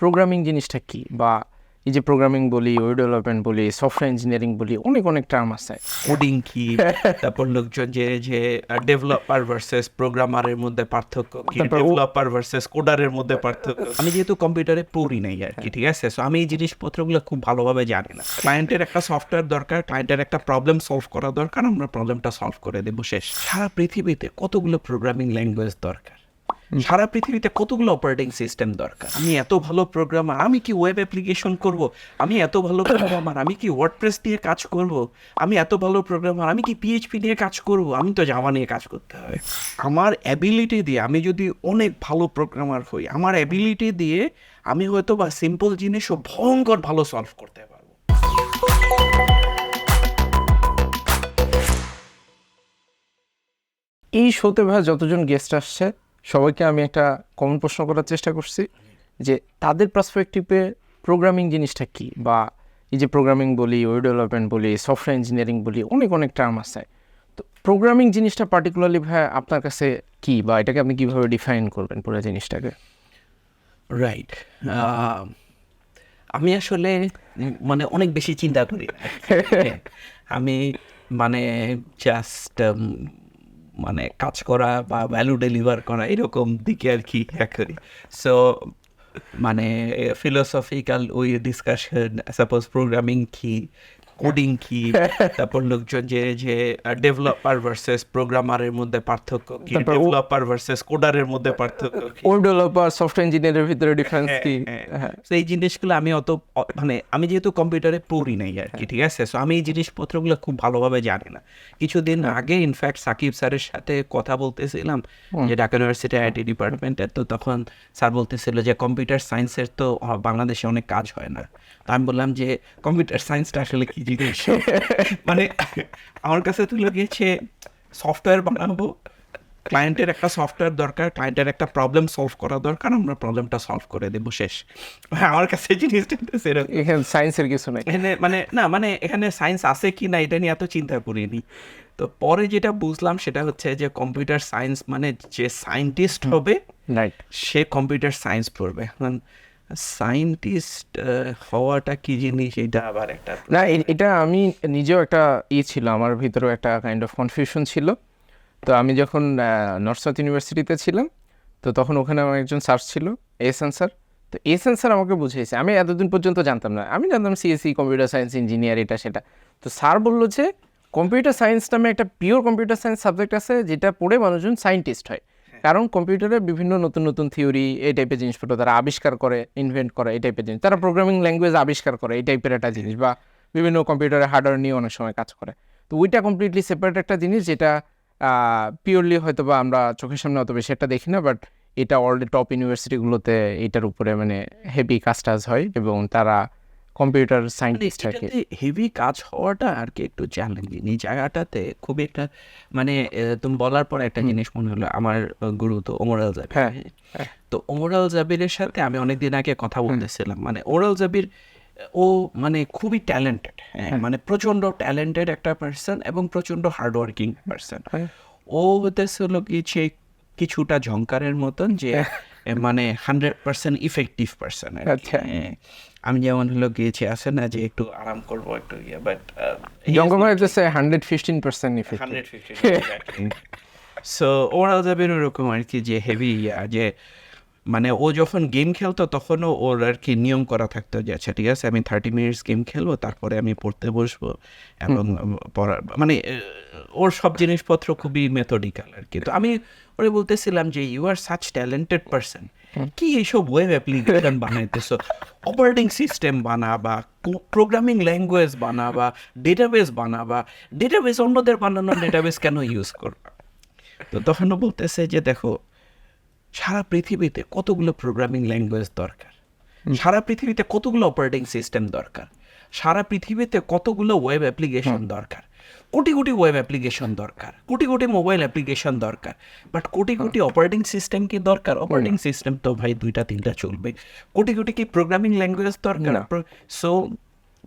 Programming জিনিসটা কি? বা এই যে প্রোগ্রামিং বলি ওয়েব ডেভেলপমেন্ট বলি সফটওয়্যার ইঞ্জিনিয়ারিং বলি অনেক অনেক টার্ম আছে। কোডিং কি? তারপর লোকজন যে যে ডেভেলপার ভার্সেস প্রোগ্রামারের মধ্যে পার্থক্য কি? ডেভেলপার ভার্সেস কোডারের মধ্যে পার্থক্য আমি যেহেতু কম্পিউটারে পড়ি নাই আর কি ঠিক আছে? সো আমি এই জিনিসপত্রগুলো খুব ভালোভাবে জানি না। ক্লায়েন্টের একটা সফটওয়্যার দরকার ক্লায়েন্টের একটা প্রবলেম সলভ করা দরকার আমরা প্রবলেমটা সলভ করে দেবো শেষ। সারা পৃথিবীতে কতগুলো প্রোগ্রামিং ল্যাঙ্গুয়েজ দরকার? সারা পৃথিবীতে কতগুলো অপারেটিং সিস্টেম দরকার? আমি এত ভালো প্রোগ্রামার আমি কি ওয়েব অ্যাপ্লিকেশন করব? আমি এত ভালো প্রোগ্রামার আমি কি ওয়ার্ডপ্রেস দিয়ে কাজ করব? আমি এত ভালো প্রোগ্রামার আমি কি পিএইচপি নিয়ে কাজ করব? আমি তো জাভা নিয়ে কাজ করতে হবে আমার অ্যাবিলিটি দিয়ে আমি যদি অনেক ভালো প্রোগ্রামার হই, আমার অ্যাবিলিটি দিয়ে আমি হয়তো বা সিম্পল জিনিসও ভয়ঙ্কর ভালো সলভ করতে পারব। এই শোতে ভাই যতজন গেস্ট আসছে সবাইকে আমি একটা কমন প্রশ্ন করার চেষ্টা করছি যে তাদের পার্সপেক্টিভে প্রোগ্রামিং জিনিসটা কি? বা এই যে প্রোগ্রামিং বলি ওয়েব ডেভেলপমেন্ট বলি সফটওয়্যার ইঞ্জিনিয়ারিং বলি অনেক অনেক টার্ম আছে। তো প্রোগ্রামিং জিনিসটা পার্টিকুলারলি ভাই আপনার কাছে কি? বা এটাকে আপনি কীভাবে ডিফাইন করবেন পুরো জিনিসটাকে? রাইট আমি আসলে মানে অনেক বেশি চিন্তা করি। না। আমি মানে জাস্ট মানে কাজ করা বা ভ্যালু ডেলিভার করা, এরকম দিকে আর কি করি। সো মানে ফিলোসফিক্যাল ওই ডিসকাশন সাপোজ প্রোগ্রামিং কি? কোডিং কি তারপর লোকজন যে যে ডেভেলপার ভার্সেস প্রোগ্রামারের মধ্যে পার্থক্য কি? ডেভেলপার ভার্সেস কোডারের মধ্যে পার্থক্য কি? ওয়েব ডেভেলপার সফটওয়্যার ইঞ্জিনিয়ারের ভিতরে ডিফারেন্স কি? হ্যাঁ। তো এই জিনিসগুলো আমি অত মানে আমি যেহেতু কম্পিউটারে পড়ি নাই আর কি ঠিক আছে? সো আমি এই জিনিসপত্রগুলো খুব ভালোভাবে জানি না। কিছুদিন আগে ইনফ্যাক্ট সাকিব স্যারের সাথে কথা বলতেছিলাম যে ঢাকা ইউনিভার্সিটি আইটি ডিপার্টমেন্টের তো তখন স্যার বলতেছিল যে কম্পিউটার সায়েন্সের তো বাংলাদেশে অনেক কাজ হয় না। তো আমি বললাম যে কম্পিউটার সায়েন্সটা আসলে কি জিনিস মানে আমার কাছে তুলে গিয়েছে সফটওয়্যার বানাবো। ক্লায়েন্টের একটা সফটওয়্যার দরকার ক্লায়েন্টের একটা প্রবলেম সলভ করা দরকার আমরা প্রবলেমটা সলভ করে দেবো শেষ। হ্যাঁ আমার কাছে জিনিসটা এখানে সায়েন্সের কিছু নেই। এখানে মানে না মানে এখানে সায়েন্স আছে কি না এটা নিয়ে এত চিন্তা করিনি। তো পরে যেটা বুঝলাম সেটা হচ্ছে যে কম্পিউটার সায়েন্স মানে যে সায়েন্টিস্ট হবে রাইট সে কম্পিউটার সায়েন্স পড়বে। সায়েন্টিস্ট হওয়াটা কি জিনিস? এটা আবার একটা না এটা আমি নিজেও একটা ই ছিল, আমার ভিতরেও একটা কাইন্ড অফ কনফিউশন ছিল। তো আমি যখন নর্থ সাউথ ইউনিভার্সিটিতে ছিলাম, তো তখন ওখানে আমার একজন স্যার ছিল এসএন স্যার। তো এসএন স্যার আমাকে বুঝিয়েছে, আমি এতদিন পর্যন্ত জানতাম না। আমি জানতাম সিএসসি কম্পিউটার সায়েন্স, ইঞ্জিনিয়ার, এটা, সেটা। তো স্যার বলল যে, কম্পিউটার সায়েন্স নামে একটা পিওর কম্পিউটার সায়েন্স সাবজেক্ট আছে, যেটা পড়ে মানুষজন সায়েন্টিস্ট হয়। কারণ কম্পিউটারে বিভিন্ন নতুন নতুন থিওরি এই টাইপের জিনিসপত্র তারা আবিষ্কার করে ইনভেন্ট করে, এই টাইপের জিনিস। তারা প্রোগ্রামিং ল্যাঙ্গুয়েজ আবিষ্কার করে, এই টাইপের একটা জিনিস বা বিভিন্ন কম্পিউটারে হার্ডওয়্যার নিয়ে অনেক সময় কাজ করে। তো ওইটা কমপ্লিটলি সেপারেট একটা জিনিস যেটা পিওরলি হয়তো বা আমরা চোখের সামনে অত বেশি একটা দেখি না বাট এটা অলরেডি টপ ইউনিভার্সিটিগুলোতে এটার উপরে মানে হেভি কাজ টাজ হয় এবং তারা কম্পিউটার সায়েন্টিস্ট আর কি হেভি কাজ হওয়াটা আর কি একটু চ্যালেঞ্জিং এই জায়গাটাতে খুবই একটা মানে তুমি বলার পর একটা জিনিস মনে হলো আমার গুরু তো ওমরাল জাবির। হ্যাঁ, হ্যাঁ। তো ওমরাল জাবিরের সাথে আমি অনেকদিন আগে কথা বলতেছিলাম মানে ওমরাল জাবির ও মানে খুবই ট্যালেন্টেড হ্যাঁ মানে প্রচণ্ড ট্যালেন্টেড একটা পার্সন এবং প্রচণ্ড হার্ডওয়ার্কিং পার্সন হ্যাঁ। ও হতেছিল কি সে কিছুটা ঝঙ্কারের মতন যে এ, মানে হান্ড্রেড পার্সেন্ট ইফেক্টিভ পার্সন। আমি যেমন হলো গিয়েছি আসে না যে একটু আরাম করব একটু ইয়ে বাট জঙ্গল হইতেছে hundred fifteen percent effective so ওরাও যাবেন ওরকম আর কি যে হেভি ইয়া যে মানে ও যখন গেম খেলতো তখনও ওর আর কি নিয়ম করা থাকতো যে আচ্ছা ঠিক আছে আমি থার্টি মিনিটস গেম খেলব তারপরে আমি পড়তে বসবো। এবং পড়া মানে ওর সব জিনিসপত্র খুবই মেথডিক্যাল আর কি। তো আমি ওরে বলতেছিলাম যে you are such talented person কি এইসব ওয়েব অ্যাপ্লিকেশন বানাইতেছো? অপারেটিং সিস্টেম বানা বা প্রোগ্রামিং ল্যাঙ্গুয়েজ বানা বা ডেটাবেস বানা বা ডেটাবেস অন্যদের বানানো ডেটাবেস কেন ইউজ করবা? তো তখনও বলতেছে যে দেখো সারা পৃথিবীতে কতগুলো প্রোগ্রামিং ল্যাঙ্গুয়েজ দরকার? সারা পৃথিবীতে কতগুলো অপারেটিং সিস্টেম দরকার? সারা পৃথিবীতে কতগুলো ওয়েব অ্যাপ্লিকেশন দরকার? কোটি কোটি ওয়েব অ্যাপ্লিকেশন দরকার কোটি কোটি মোবাইল অ্যাপ্লিকেশন দরকার but crore crore operating system কি দরকার? অপারেটিং সিস্টেম তো ভাই দুইটা তিনটা চলবে। কোটি কোটি কি প্রোগ্রামিং ল্যাঙ্গুয়েজ দরকার? সো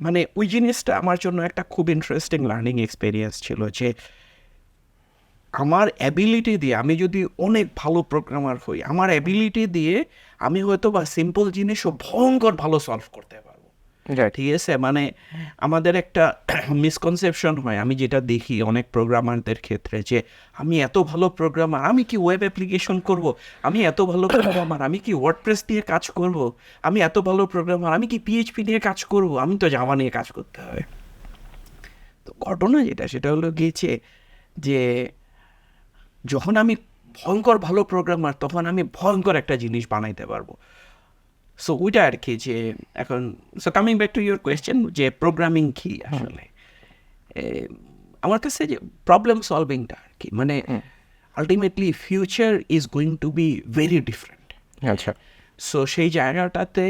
মানে ওই জিনিসটা আমার জন্য একটা খুব ইন্টারেস্টিং লার্নিং এক্সপিরিয়েন্স ছিল যে আমার অ্যাবিলিটি দিয়ে আমি যদি অনেক ভালো প্রোগ্রামার হই আমার অ্যাবিলিটি দিয়ে আমি হয়তো বা সিম্পল জিনিসও ভয়ঙ্কর ভালো সলভ করতে পারব। ঠিক আছে? মানে আমাদের একটা মিসকনসেপশন হয় আমি যেটা দেখি অনেক প্রোগ্রামারদের ক্ষেত্রে যে আমি এত ভালো প্রোগ্রামার আমি কি ওয়েব অ্যাপ্লিকেশন করব? আমি এত ভালো প্রোগ্রামার আমি কি ওয়ার্ডপ্রেস দিয়ে কাজ করব? আমি এত ভালো প্রোগ্রামার আমি কি পিএইচপি নিয়ে কাজ করব? আমি তো জাভা নিয়ে কাজ করতে হবে তো ঘটনা যেটা সেটা হলো গিয়েছে যে যখন আমি ভয়ঙ্কর ভালো প্রোগ্রামার তখন আমি ভয়ঙ্কর একটা জিনিস বানাইতে পারব। সো ওইটা আর কি যে এখন so coming back to your question যে প্রোগ্রামিং কি আসলে? আমার কাছে যে প্রবলেম সলভিংটা আর কি মানে ultimately future is going to be very different আচ্ছা। সো সেই জায়গাটাতে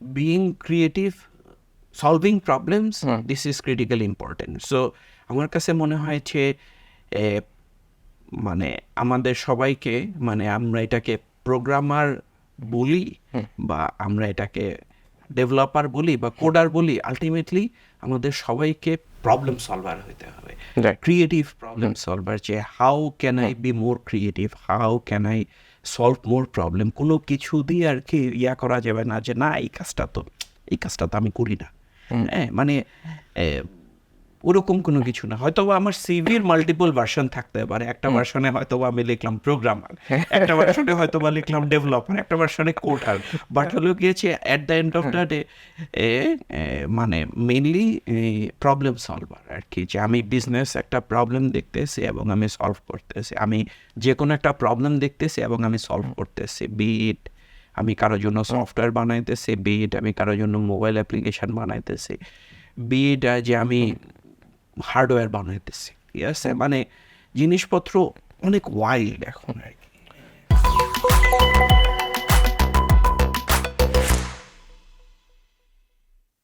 being creative solving problems this is critical important so আমার কাছে মনে হয় যে এ, মানে আমাদের সবাইকে মানে আমরা এটাকে প্রোগ্রামার বলি বা আমরা এটাকে ডেভেলপার বলি বা কোডার বলি আলটিমেটলি আমাদের সবাইকে প্রবলেম সলভার হইতে হবে। ক্রিয়েটিভ প্রবলেম সলভার যে how can I be more creative how can I solve more problem কোনো কিছু দিয়ে আর কি ইয়া করা যাবে না যে না এই কাজটা তো এই কাজটা তো আমি করি না। হ্যাঁ মানে ওরকম কোনো কিছু না। হয়তো আমার সিভির মাল্টিপল ভার্সন থাকতে পারে। একটা ভার্সনে হয়তো আমি লিখলাম প্রোগ্রামার একটা ভার্সনে হয়তো বা লিখলাম ডেভেলপার একটা ভার্সনে কোডার বাট হলো গিয়েছে at the end of the day মানে মেনলি প্রবলেম সলভার আর কি যে আমি বিজনেস একটা প্রবলেম দেখতেছি এবং আমি সলভ করতেছি। আমি যে কোনো একটা প্রবলেম দেখতেছি এবং আমি সলভ করতেছি। বিট আমি কারোর জন্য সফটওয়্যার বানাইতেছি বিট আমি কারোর জন্য মোবাইল অ্যাপ্লিকেশন বানাইতেছি। বিট যে আমি হার্ডওয়্যার বানাইতেছে। ঠিক আছে? মানে জিনিসপত্র অনেক ওয়াইল্ড এখন আর কি।